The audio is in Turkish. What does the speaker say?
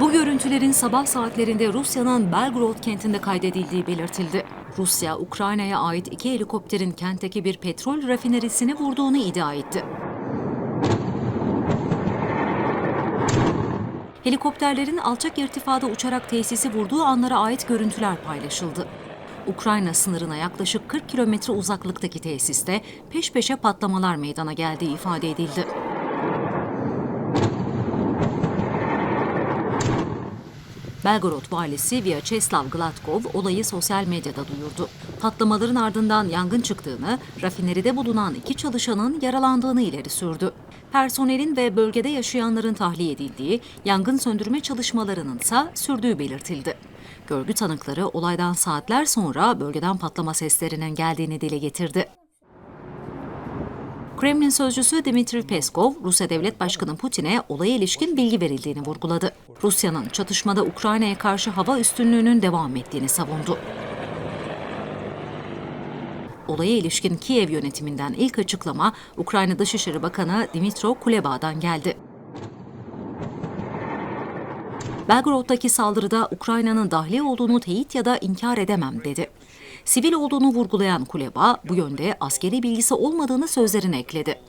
Bu görüntülerin sabah saatlerinde Rusya'nın Belgorod kentinde kaydedildiği belirtildi. Rusya, Ukrayna'ya ait iki helikopterin kentteki bir petrol rafinerisini vurduğunu iddia etti. Helikopterlerin alçak irtifada uçarak tesisi vurduğu anlara ait görüntüler paylaşıldı. Ukrayna sınırına yaklaşık 40 kilometre uzaklıktaki tesiste peş peşe patlamalar meydana geldiği ifade edildi. Belgorod valisi Vyacheslav Gladkov olayı sosyal medyada duyurdu. Patlamaların ardından yangın çıktığını, rafineride bulunan iki çalışanın yaralandığını ileri sürdü. Personelin ve bölgede yaşayanların tahliye edildiği, yangın söndürme çalışmalarının ise sürdüğü belirtildi. Görgü tanıkları olaydan saatler sonra bölgeden patlama seslerinin geldiğini dile getirdi. Kremlin sözcüsü Dmitri Peskov, Rusya Devlet Başkanı Putin'e olaya ilişkin bilgi verildiğini vurguladı. Rusya'nın çatışmada Ukrayna'ya karşı hava üstünlüğünün devam ettiğini savundu. Olaya ilişkin Kiev yönetiminden ilk açıklama Ukrayna Dışişleri Bakanı Dimitro Kuleba'dan geldi. Belgorod'daki saldırıda Ukrayna'nın dahli olduğunu teyit ya da inkar edemem dedi. Sivil olduğunu vurgulayan Kuleba bu yönde askeri bilgisi olmadığını sözlerine ekledi.